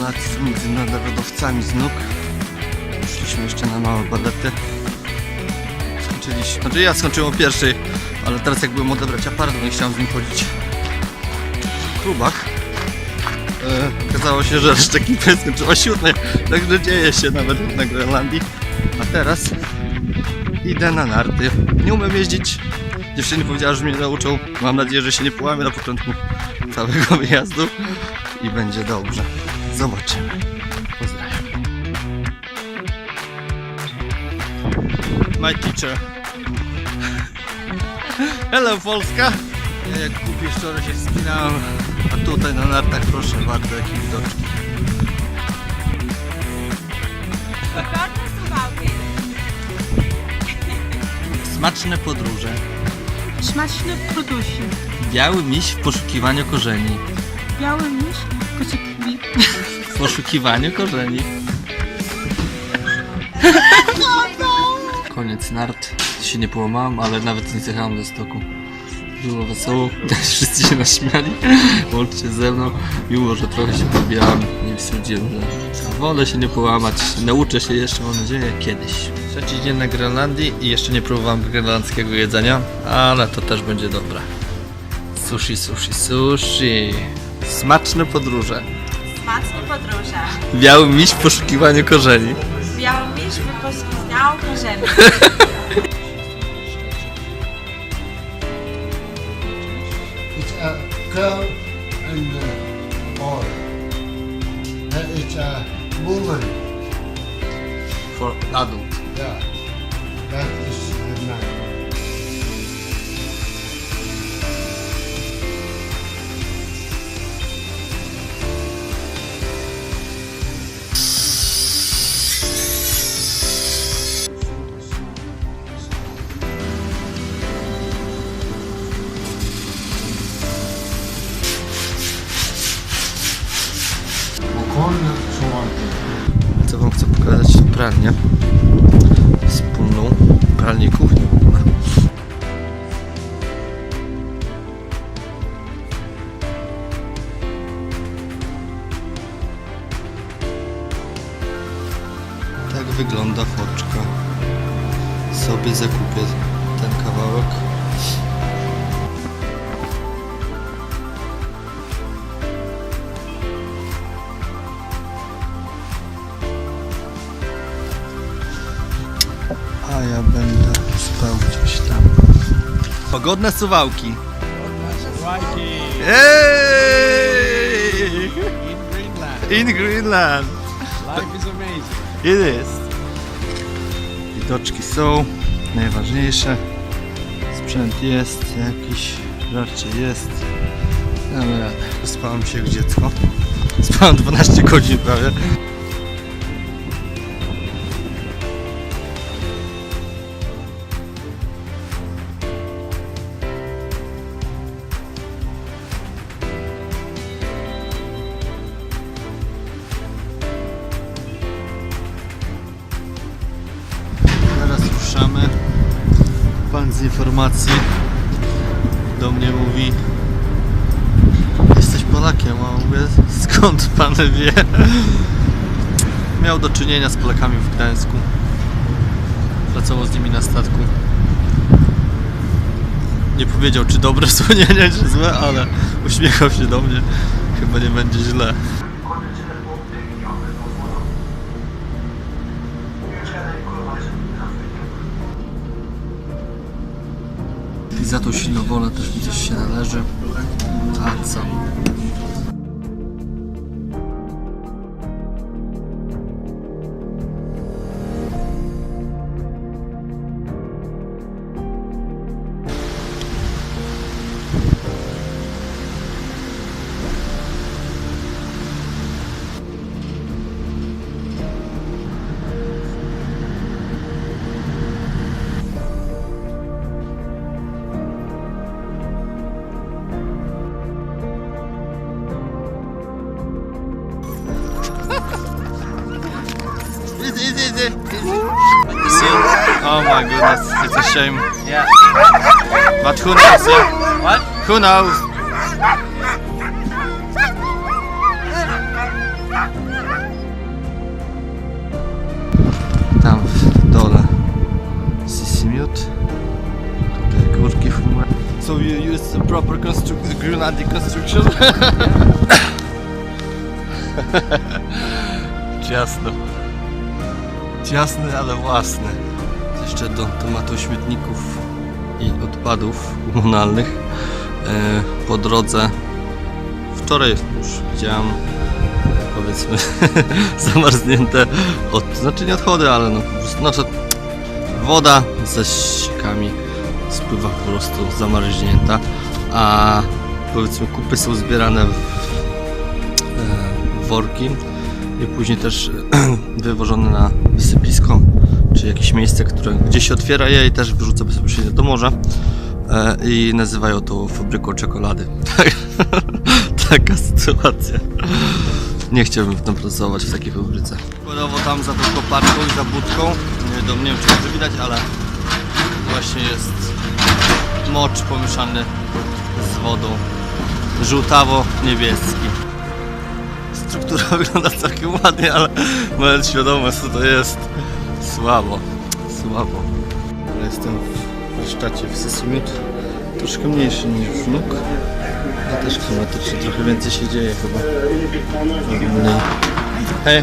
Kolacji z międzynarodowcami z nóg poszliśmy jeszcze na małe balety. Skończyliśmy, znaczy ja skończyłem o pierwszej, ale teraz jak byłem odebrać aparat, nie chciałem z nim chodzić klubach. E, okazało się, że taki imprez skończyła siódmej, także dzieje się nawet na Grenlandii. A teraz idę na narty. Nie umiem jeździć. Dziewczyny powiedziała, że mnie nauczą. Mam nadzieję, że się nie połamię na początku całego wyjazdu i będzie dobrze. Zobaczymy. Pozdrawiam. My teacher. Hello Polska! Ja jak kupię wczoraj się wspinałem, a tutaj na nartach proszę bardzo jakie widoczki. Smaczne podróże. Smaczny produsi. Biały miś w poszukiwaniu korzeni. Biały miś, kocikwi. Poszukiwaniu korzeni. Koniec nart. Się nie połamałem, ale nawet nie zjechałem ze stoku. Było wesoło, wszyscy się naśmiali, łącznie ze mną, mimo że trochę się pobijałem, nie stwierdziłem, że wolę się nie połamać, nauczę się jeszcze, mam nadzieję, kiedyś. Trzeci dzień na Grenlandii i jeszcze nie próbowałem grenlandzkiego jedzenia, ale to też będzie dobre. Sushi, sushi, sushi. Smaczne podróże. Smaczne podróże. Biały miś w poszukiwaniu korzeni. Biały miś wypoślizniał korzeni. It's a girl and a boy. It's a woman. For adult. Yeah. Co wam chcę pokazać pralnię. Wspólną pralnię i kuchnię. Tak wygląda foczka. Sobie zakupię ten kawałek. Pogodne suwałki. Hey! In Greenland. Life is amazing. It is. Widoczki są najważniejsze. Sprzęt jest jakiś, raczej jest. Dobra, spałem się jak dziecko. Spałem 12 godzin prawie. Skąd pan wie? Miał do czynienia z Polakami w Gdańsku. Pracował z nimi na statku. Nie powiedział czy dobre wspomnienia, czy złe, ale uśmiechał się do mnie. Chyba nie będzie źle. I za tą silną wolę też mi coś się należy. A my goodness, it's a shame. Yeah. But who knows? Yeah? What? Who knows? Tam w dole Sisimiut. Tutaj górki chmurach. So you use the proper construct Grunlandic construction? Ciasno. Ciasny, ale własny. Jeszcze do tematu śmietników i odpadów komunalnych. E, Po drodze wczoraj już widziałem powiedzmy zamarznięte od, znaczy nie odchody, ale no po prostu znaczy woda ze ściekami spływa po prostu zamarznięta, a powiedzmy kupy są zbierane w, e, w worki i później też wywożone na wysypisko, czy jakieś miejsce, które gdzieś się otwiera je i też wyrzuca bezpośrednio do morza e, i nazywają to fabryką czekolady. Taka sytuacja. Nie chciałbym w tym pracować w takiej fabryce. Przykładowo tam za tą koparką i za budką, nie wiem, nie wiem czy to widać, ale właśnie jest mocz pomieszany z wodą żółtawo-niebieski. Struktura wygląda całkiem ładnie, ale mając świadomość co to jest, słabo, słabo. Ja jestem w sztacie w Sesimiut, troszkę mniejszy niż w Nuk. Ja też klimatycznie trochę więcej się dzieje chyba. Mniej. Hej!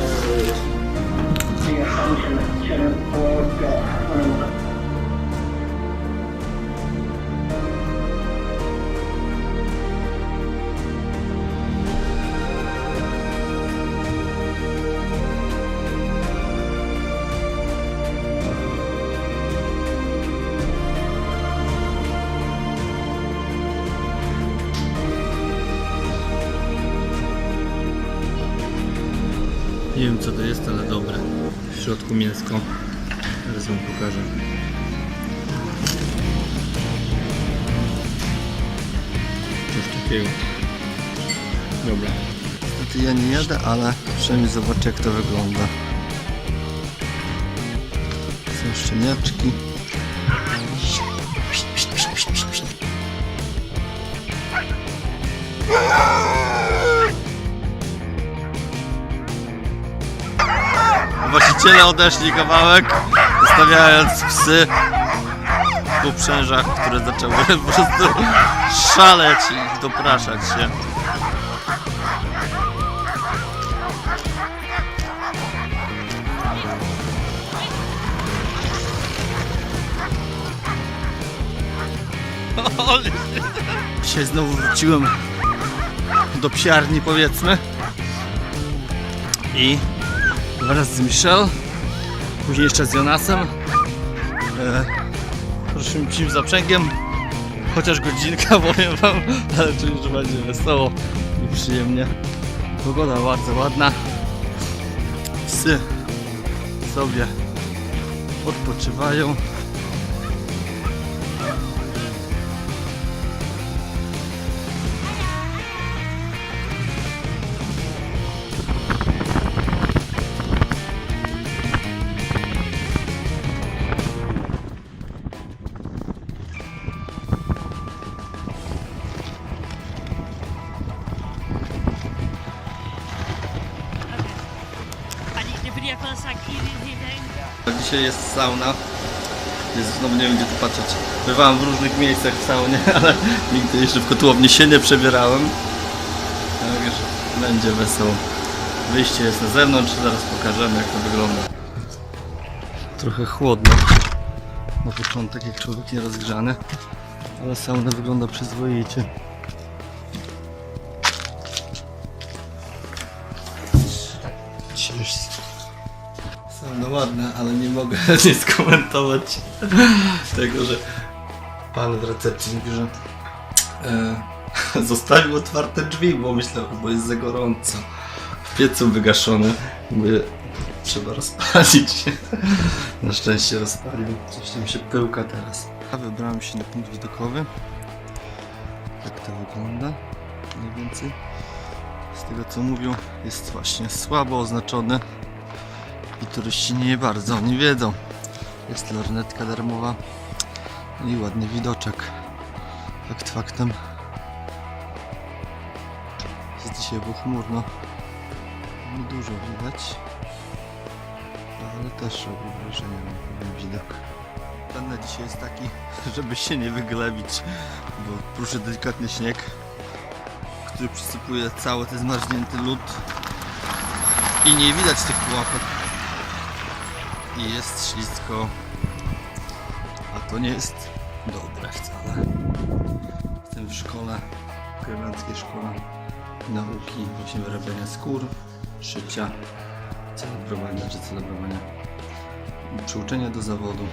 Środku mięsko. Zaraz wam pokażę. Coś takiego. Dobra. Niestety ja nie jadę, ale przynajmniej zobaczę jak to wygląda. Są szczeniaczki. Właściciele odeszli kawałek, zostawiając psy w uprzężach, które zaczęły po prostu szaleć i dopraszać się. Dzisiaj znowu wróciłem do psiarni powiedzmy i wraz z Michel, później jeszcze z Jonasem. E, Ruszymy psim zaprzęgiem, chociaż godzinka powiem wam, ale czuję, że będzie wesoło i przyjemnie. Pogoda bardzo ładna. Psy sobie odpoczywają. Sauna. Jest, znowu nie gdzie tu patrzeć. Bywałem w różnych miejscach w saunie, ale nigdy jeszcze w kotłowni się nie przebierałem. Także będzie wesoło. Wyjście jest na zewnątrz, zaraz pokażemy jak to wygląda. Trochę chłodno. Na początek jak człowiek nie rozgrzany. Ale sauna wygląda przyzwoicie. Sauna ładna, ale nie mogę nie skomentować tego, że pan w recepcji mówi, że e, zostawił otwarte drzwi, bo myślał, bo jest za gorąco. W piecu wygaszony. Mówię, trzeba rozpalić. Na szczęście rozpalił. Coś tam się pyłka teraz. A wybrałem się na punkt widokowy. Jak to wygląda? Mniej więcej. Z tego co mówią, jest właśnie słabo oznaczone i turyści nie bardzo nie wiedzą. Jest lornetka darmowa no i ładny widoczek. Fakt faktem. Jest dzisiaj było chmurno. Nie dużo widać. Ale też robi wrażenie na pewien widok. Plan na dzisiaj jest taki, żeby się nie wyglebić, bo pruszy delikatny śnieg, który przysypuje cały ten zmarznięty lód i nie widać tych pułapek i jest ślisko a to nie jest dobre wcale jestem w szkole w Grenlandzkiej Szkole Nauki właśnie wyrabiania skór szycia celebrowania czy celebrowania przyuczenia do zawodu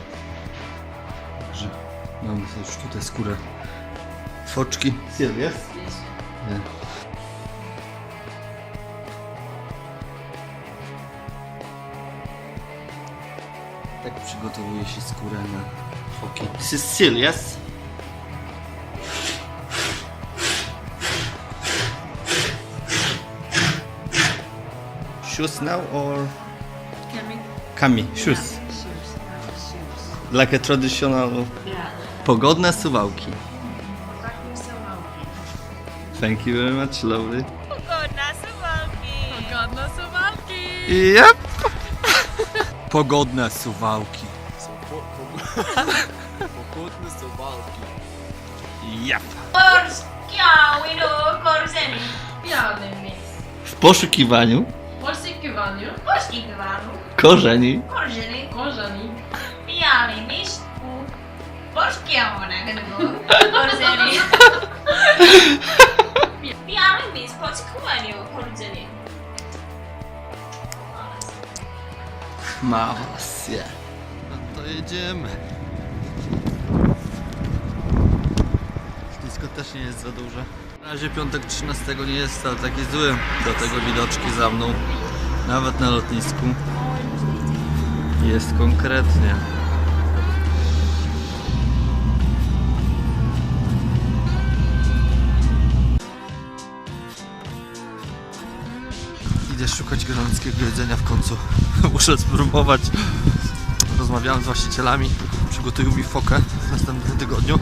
także mamy już tutaj skórę foczki Sylwia? Nie. Przygotowuje się skórę na foki. This is yes? Shoes now or kami? Shoes. Like a traditional. Pogodne suwałki. Thank you very much, lovely. Pogodna suwalki. Godno suwalki! Yep. Pogodne suwałki. Pogodne suwalki. Yep. Polskiały do korzeni. Białym jest. W poszukiwaniu W poszukiwaniu Poszukiwaniu korzeni korzeni korzeni. białym miejscu. Poszukiwanego korzeni. Białym miejscu poszukiwaniu korzeni. ma rację. To jedziemy. Ślisko też nie jest za duże. Na razie piątek 13 nie jest wcale taki zły. Do tego widoczki za mną. Nawet na lotnisku. Jest konkretnie. Idę szukać grenlandzkiego jedzenia w końcu. Muszę spróbować. Rozmawiałem z właścicielami. Przygotują mi fokę w następnym tygodniu.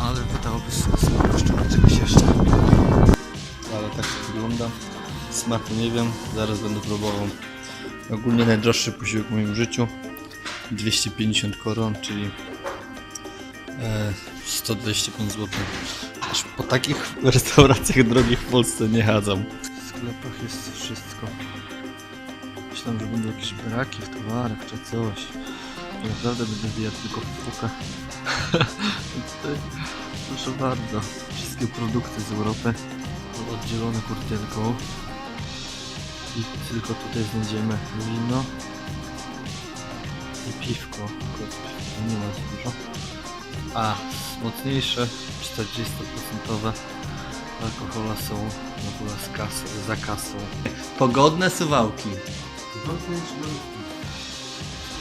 Ale wydałoby się czegoś jeszcze. Ale tak to wygląda. Smaku nie wiem, zaraz będę próbował. Ogólnie najdroższy posiłek w moim życiu. 250 koron, czyli e, 125 zł. Aż po takich restauracjach drogich w Polsce nie chadzam. W sklepach jest wszystko. Myślałem, że będą jakieś braki w towarach czy coś. Naprawdę będę zjadł tylko fuka. Tutaj, proszę bardzo, wszystkie produkty z Europy są oddzielone kurtynką. I tylko tutaj znajdziemy wino i piwko. Nie ma za dużo. A, mocniejsze, 40% alkohola są w ogóle z kasą, za kasą. Pogodne suwałki.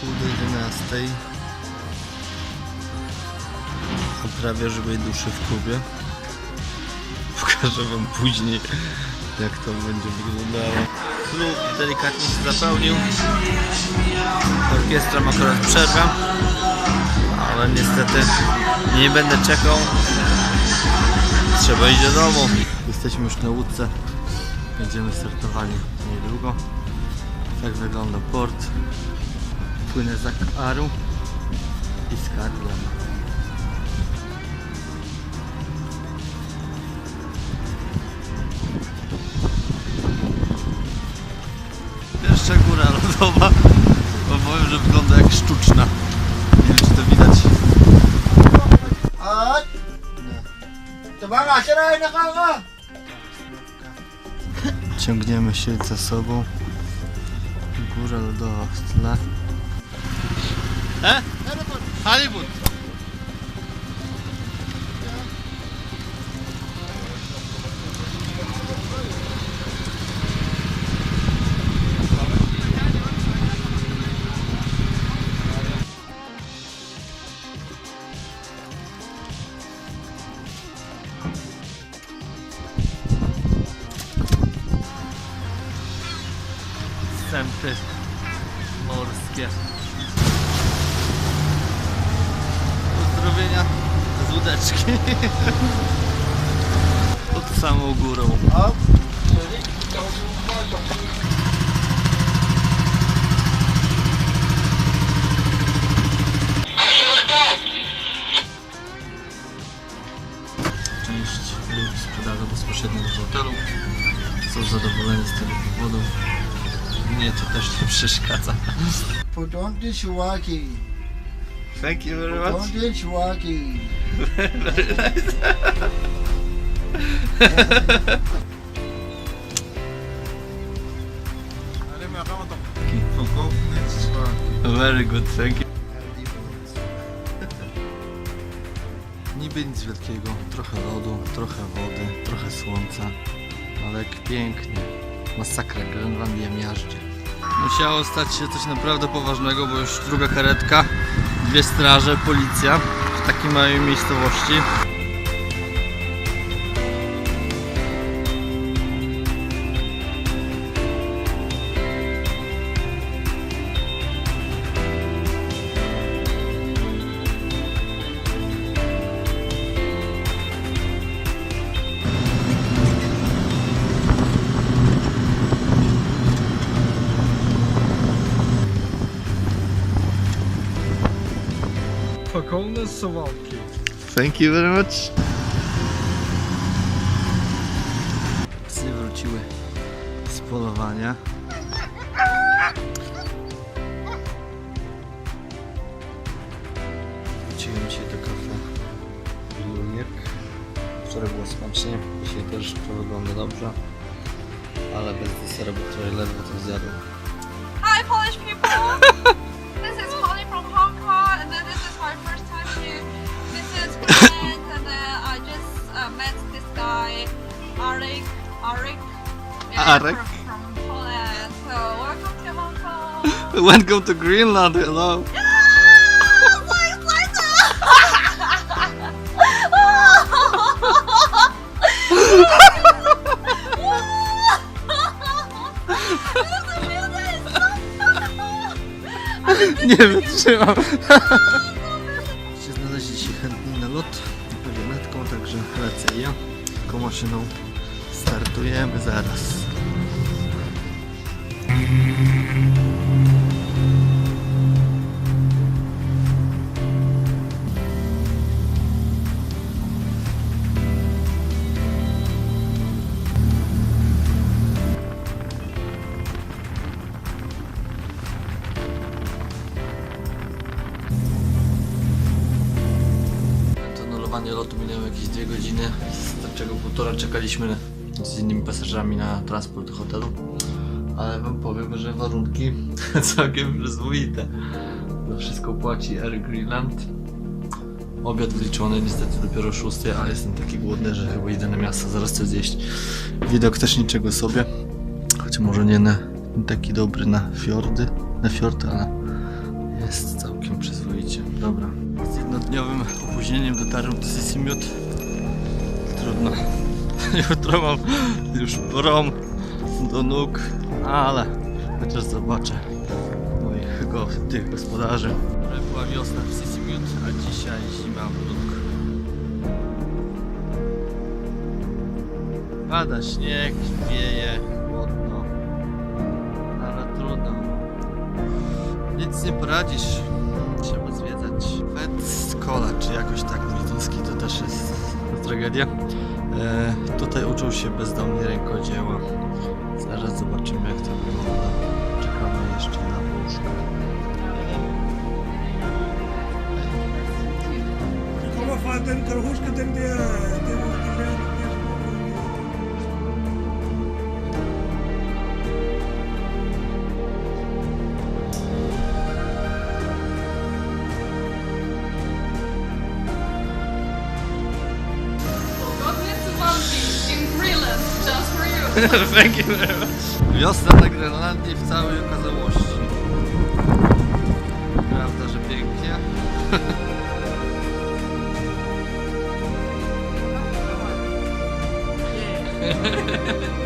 Pół do 11. O prawie żywej duszy w klubie. Pokażę wam później jak to będzie wyglądało. Klub delikatnie się zapełnił. Orkiestra ma akurat przerwę. Ale niestety nie będę czekał. Trzeba iść do domu. Jesteśmy już na łódce. Będziemy startowali niedługo. Tak wygląda port. Płynę za Aru i z Karlem. Pierwsza góra lodowa. Bo powiem, że wygląda jak sztuczna. Nie wiem czy to widać. Ciągniemy się za sobą. Góra lodowa w tle. E? Hollywood! Morskie. Pozdrowienia z łódeczki. Pod samą górą. Część ludzi sprzedaży bezpośrednio do hotelu. Są zadowoleni z tego powodu. Mnie to też nie przeszkadza. Putonti Shiwaki! Thank you very Putonti Shiwaki! Very good, thank you. Niby nic wielkiego, trochę lodu, trochę wody, trochę słońca, ale jak pięknie. Masakra, Grenlandia miażdży. Musiało stać się coś naprawdę poważnego, bo już druga karetka, dwie straże, policja w takiej małej miejscowości. Sowałki. Thank you very much. Psy wróciły z polowania. Wróciłem dzisiaj do kafe Juniek. Wczoraj było smacznie, dzisiaj też to wygląda dobrze. Ale bez desera, bo wczoraj ledwo to zjadłem. Hi, Polish people! this Arek. Poland. Welcome to Hong Kong. Welcome to Greenland, hello! Nie wytrzymam. Się znaleźli się chętni na lot pewionetką, także lecę ja. Tylko maszyną startujemy zaraz. To anulowanie lotu minęło jakieś dwie godziny, z czego półtora czekaliśmy z innymi pasażerami na transport do hotelu. Ale wam powiem, że warunki całkiem przyzwoite. Za wszystko płaci Air Greenland. Obiad wliczony, niestety dopiero o 6, ale jestem taki głodny, że chyba idę na miasto zaraz coś zjeść. Widok też niczego sobie. Choć może nie na, nie taki dobry na fiordy, na fiord, ale jest całkiem przyzwoicie. Dobra. Z jednodniowym opóźnieniem dotarłem do Sisimiut. Trudno. Jutro mam już prom do nóg, ale chociaż zobaczę moich go, tych gospodarzy. Wczoraj była wiosna w Sisimiut, a dzisiaj zima w nóg. Pada śnieg, wieje, chłodno. Ale trudno. Nic nie poradzisz. Trzeba zwiedzać. Fed Cola, czy jakoś tak brytyjski, to też jest tragedia. E, tutaj uczą się bezdomni rękodzieła. Thank you very much. Wiosna na Grenlandii w całej okazałości. Prawda, że pięknie?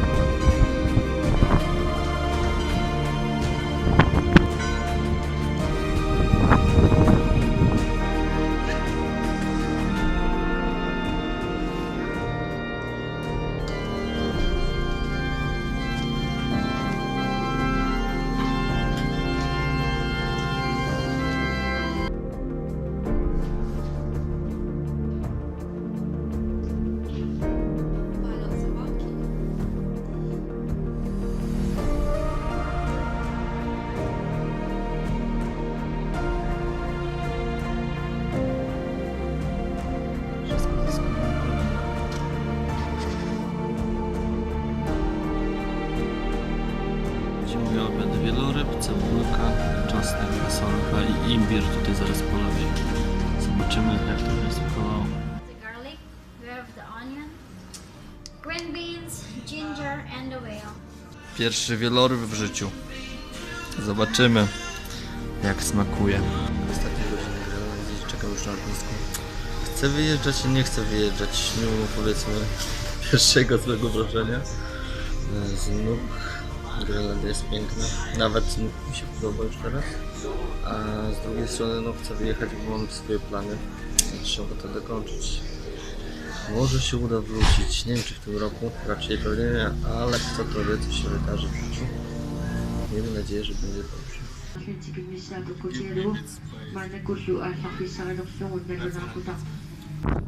Pierwszy wieloryb w życiu. Zobaczymy jak smakuje. Ostatnie godziny Grenlandii czekam już na lotnisku. Chcę wyjeżdżać i nie chcę wyjeżdżać, mimo powiedzmy pierwszego złego wrażenia. Z nóg Grenlandia jest piękna. Nawet nóg mi się podoba już teraz. A z drugiej strony no chcę wyjechać, bo mam swoje plany. Trzeba to dokończyć. Może się uda wrócić, nie wiem czy w tym roku, raczej pewnie nie, ale kto to wie, co się wydarzy w życiu. Miejmy nadzieję, że będzie dobrze. Ça, donc on est dans un